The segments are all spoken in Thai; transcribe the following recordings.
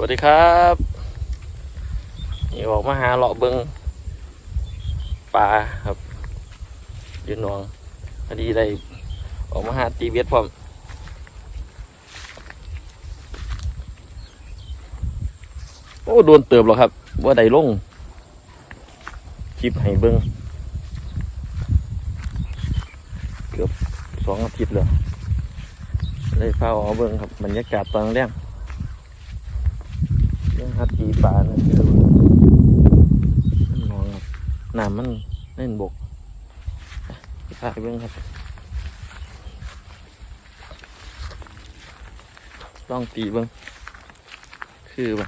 วัสดีครับนี่ออกมาหาเลาะเบิงปลาครับยืนหนองพอดีได้ออกมาหาตีเบียดพร้อมโอ้โดนเติบหรอกครับว่าได้ลงคลิปให้เบิงเกือบสองอาทิตย์แล้วเลยพาออกมาเบิงครับบรรยากาศตอนแรก ยังหัดตีปลาเนี่ยคือมันงองครับน้ำมันเล่นบกพาไปเบิ่งครับลองตีเบิ่งคือบ่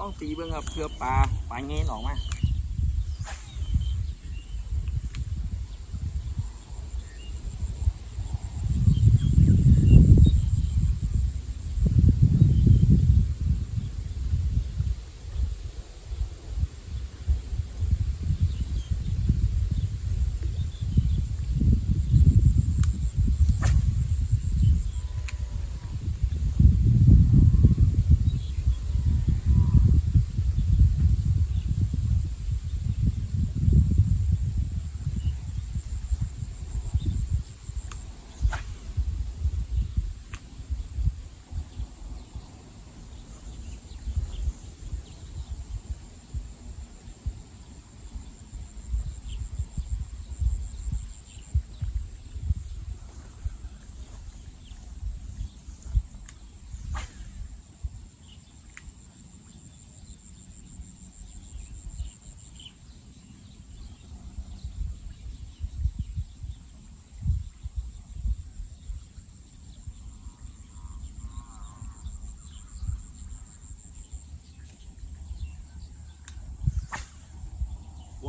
ต้องตีเบิ่งครับเพื่อปลาปลาเงี้ยออกมา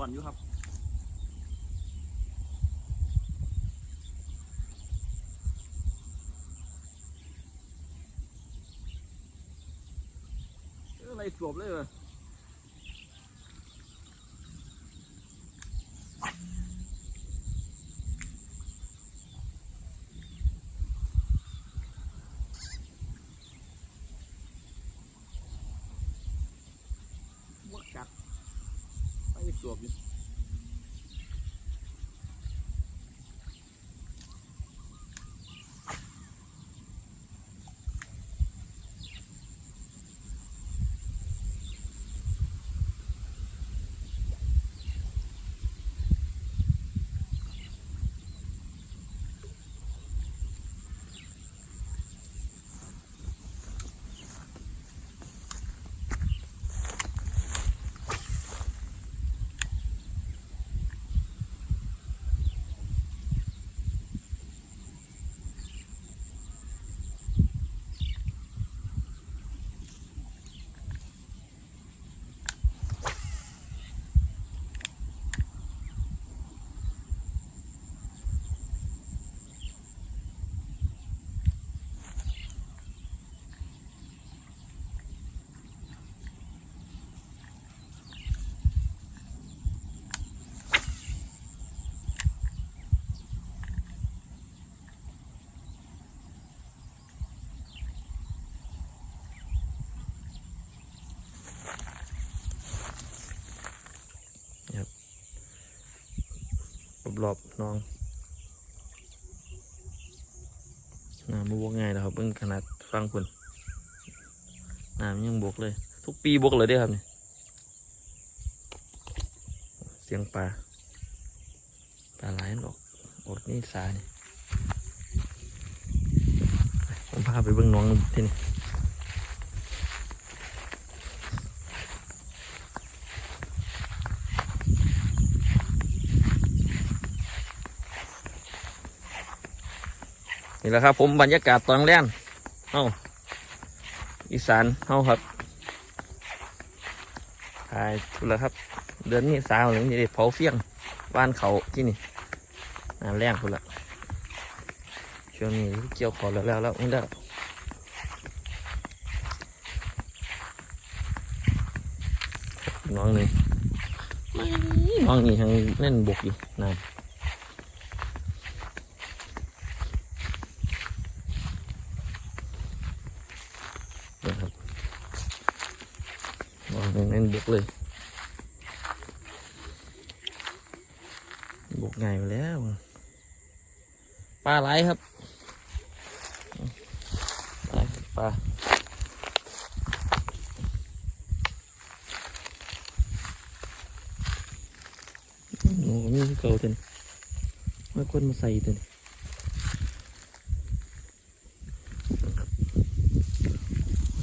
วนอยู่ครับอะไรสวบเลยเหรอวัวกัด ไปสวบอยู่ รอบๆน้องน้ำมันบวกง่ายแล้วครับเบิ่งขนาดฟังคุณน้ำยังบวกเลย ทุกปีบวกเลยด้อครับนี่เสียงปลาปลาไหลายนอกออกนี่สานี่ผมพาไปเบิ่งน้องที่นี่ นี่แหละครับ ผมบรรยากาศตอนแรกเอ้าอีสานเฮาครับถ่ายทุแล้วครับ เดือนนี้สาวหนึ่งนี่ได้เผาเฟี้ยงบ้านเขาที่นี่น้ำแรงทุละช่วงนี้เกี่ยวขอแล้วแล้วแล้วไม่ได้น้องนี่ไม่น้องนี่ทั้งเล่นบกอยู่น้ำนะครับน้องนี่เล่นบกเลย บกไงไปแล้ว ปลาไหลครับไหลปลาหนูมีคือเก่าเต็นมาคนมาใส่เต็น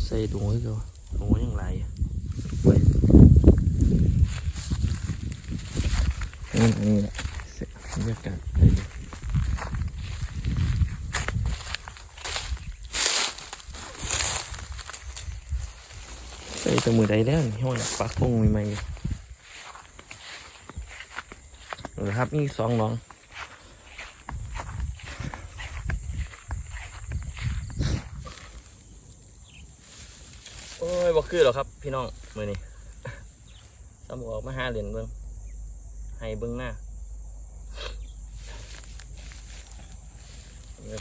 ใส่ถุงไว้ก่อนถุงไว้ยังไหลไว้อันนี้แหละบรรยากาศได้เลย ใส่ตัวมือใดแล้วนี่ห้อยปากพงใหม่ๆอยู่เอาละครับนี่สองน้องโอ้ยบอกคือหรอครับ พี่น้องมือนี้สมออกมาหาเหรียญเบิ้งให้เบิ้งหน้า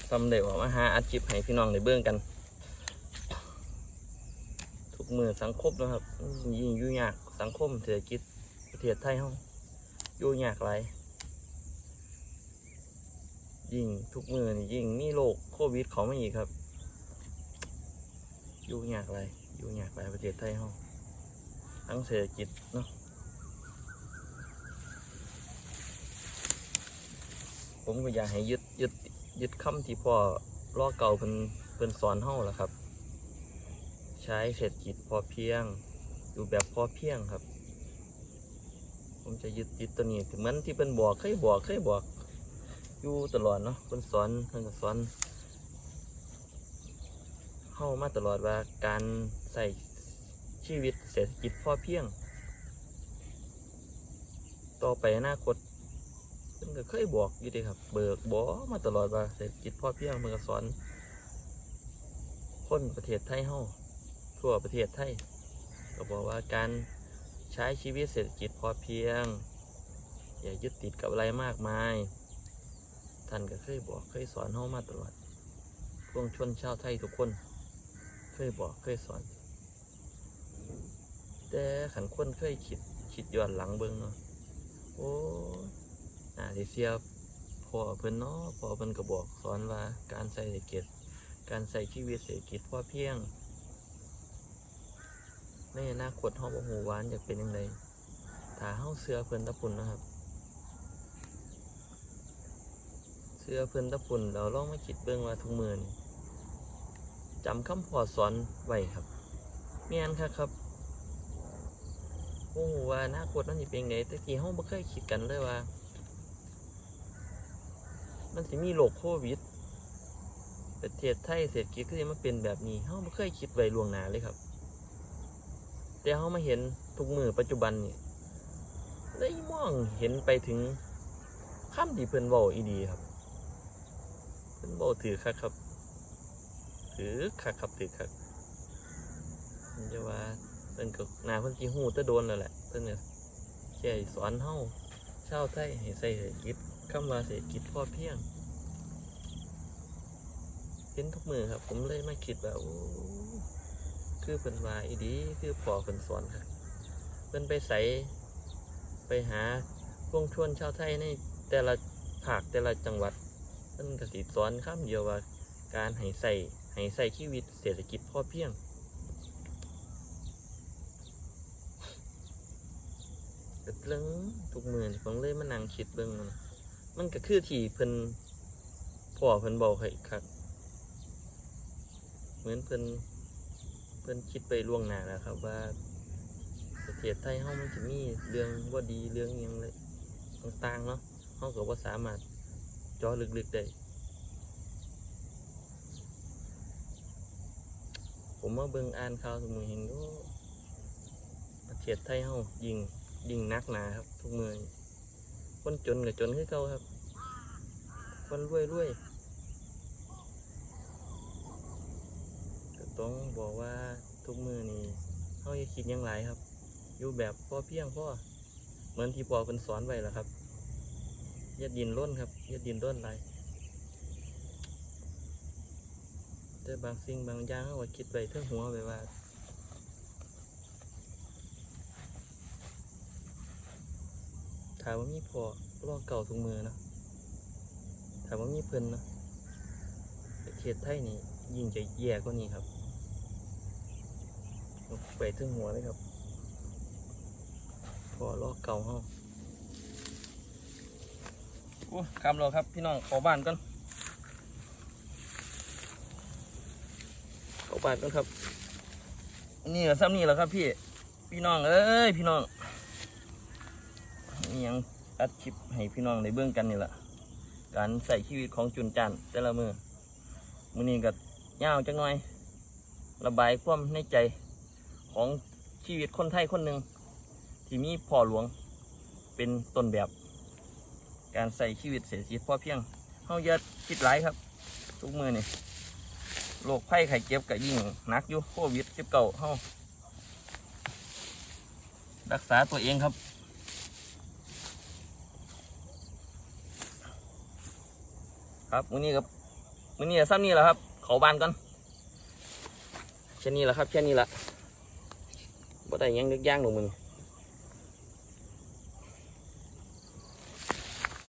ทำเด็กออกมาหาอาชีพให้พี่น้องได้เบิ้องกัน มือสังคมนะครับยิ่งยุ่งยากสังคมเศรษฐกิจประเทศไทยห้องยุ่งยากหลายยิ่งทุกมือนี่ยิ่งมีโรคโควิดเขาไมาอีกครับยุ่งยากหลายยุ่งยากหลายประเทศไทยห้องทั้งเศรษฐกิจเนาะผมก็อยากให้ยึดยึดยึดคำที่พ่อล่อเก่าเป็นเป็นสอนเฮาแหละครับ ใช้เศรษฐกิจพอเพียง อยู่แบบพอเพียงครับ ผมจะยึดยึดตัวนี้ถึงมันที่เป็นบอกเคยบอกเคยบอก อยู่ตลอดเนาะเป็นสอนเพิ่นก็สอนเข้ามาตลอดว่าการใส่ชีวิตเศรษฐกิจพอเพียง ต่อไปอนาคตเพิ่นก็เคยบอกอยู่ดีครับ เบิกบอมาตลอดว่าเศรษฐกิจพอเพียงเพิ่นก็สอนคนประเทศไทยเฮา ทั่วประเทศไทยก็บอกว่าการใช้ชีวิตเศรษฐกิจพอเพียง อย่ายึดติดกับอะไรมากมาย ท่านก็เคยบอกเคยสอนเฮามาตลอดพวงชนชาวไทยทุกคน เคยบอกเคยสอน แต่ขันคนเคยคิดคิดย้อนหลังเบิ่งเนาะโอ้น่าสิเสียพ่อเพิ่นเนาะพ่อเพิ่นก็บอกสอนว่าการใส่เศรษฐกิจ การใส่ชีวิตเศรษฐกิจพอเพียง ในอนาคตเฮาบ่ฮู้ว่าอันจะเป็นยังไงถ้าเฮาเชื่อเพิ่นตะปุ่นนะครับเชื่อเพิ่นตะปุ่นเราลองมาคิดเบิ่งว่าทุกมือนี่จำคำพอสอนไว้ครับแม่นครับครับบ่ฮู้ว่าอนาคตมันสิเป็นยังไงแต่ที่เฮาบ่เคยคิดกันเลยว่า มันสิมีโรคโควิดประเทศไทยเศรษฐกิจคือสิมาเป็นแบบนี้เฮาบ่เคยคิดไว้ล่วงหน้าเลยครับ แต่เขามาเห็นทุกมือปัจจุบันนี่ได้มองเห็นไปถึงคำที่เพิ่นเว้าอีดีครับเพิ่นเว้าถือคักครับ ถือคักครับถือคักมันจะว่าเพิ่นก็หนาเพิ่นสิฮู้แต่โดนแล้วแหละเพิ่นเนี่ยแค่สอนเฮาชาวไทยให้ใส่เศรษฐกิจคำว่าเศรษฐกิจพอเพียงเห็นทุกมือครับ ผมเลยมาคิดว่าโอ้ คือเพิ่นว่าอีดีคือพอเพิ่นสอนครับเพิ่นไปใสไปหาพวงชวนชาวไทยในแต่ละภาคแต่ละจังหวัดเพิ่นก็สิสอนคำเดียวว่าการให้ใส่ให้ใส่ชีวิตเศรษฐกิจพอเพียงก็เรื่องทุกมือนี่ผมเลยมานั่งคิดเบิ่งมันมันก็คือที่เพิ่นพ่อเพิ่นบอกให้ครับ เหมือนเพิ่น พื่อนคิดไปล่วงหน้าแล้วครับว่าประเทศไทยเฮามันจะมีเรื่องว่าดีเรื่องยังเลยต่างๆเนาะเฮาก็ว่าสามารถเจาะลึกๆได้ผมมาเบิ่งอ่านข่าวทุกมือเห็นโอ้ประเทศไทยเฮายิ่งยิ่งนักหนาครับ ทุกมือคนจนกับจนคือเก่าครับคนรวยรวย ต้องบอกว่าทุกมือนี่เฮาอย่าคิดยังหลายครับ อยู่แบบพ่อเพียงพ่อเหมือนที่พ่อเพิ่นสอนไว้แล่ะครับย่าดินร่นครับย่าดินร่นหลายแต่บางสิ่งบางอย่างเฮาคิดไว้เทิงหัวไว้ว่าถามว่ามีพอรอเก่าทุกมือเนาะถามว่ามีเพิ่นเนาะประเทศไทยนี่ยิ่งจะแย่กว่านี้ครับ ไปถึงหัวเลยครับ พอรอเก่าเฮาโอ้คำเราครับพี่น้องขอบ้านก่อนขอบ้านก่อนครับ นี่เหรอซ้ำนี่เหรอครับพี่ พี่น้องเอ้ยพี่น้องนี่ยังอัดคลิปให้พี่น้องได้เบื้องกันนี่แหละการใส่ชีวิตของจุนจันแต่ละมือมือนี้ก็ยาวจังหน่อย ระบายความในใจ ของชีวิตคนไทยคนหนึ่งที่มีพ่อหลวงเป็นต้นแบบ การใส่ชีวิตเสียชีวิตพอเพียงเฮาอย่าคิดหลายครับ ทุกมือนี่โรคไข้ไข้เจ็บก็ยิ่งหนักอยู่โควิดสิบเก้าเฮารักษาตัวเองครับ ครับมื้อนี้ครับมื้อนี้ซ้ำนี่แหละครับ เขาบานก่อนแค่นี้แหละครับแค่นี้แหละ บ่ได้หยังนึกย่างหนูมึง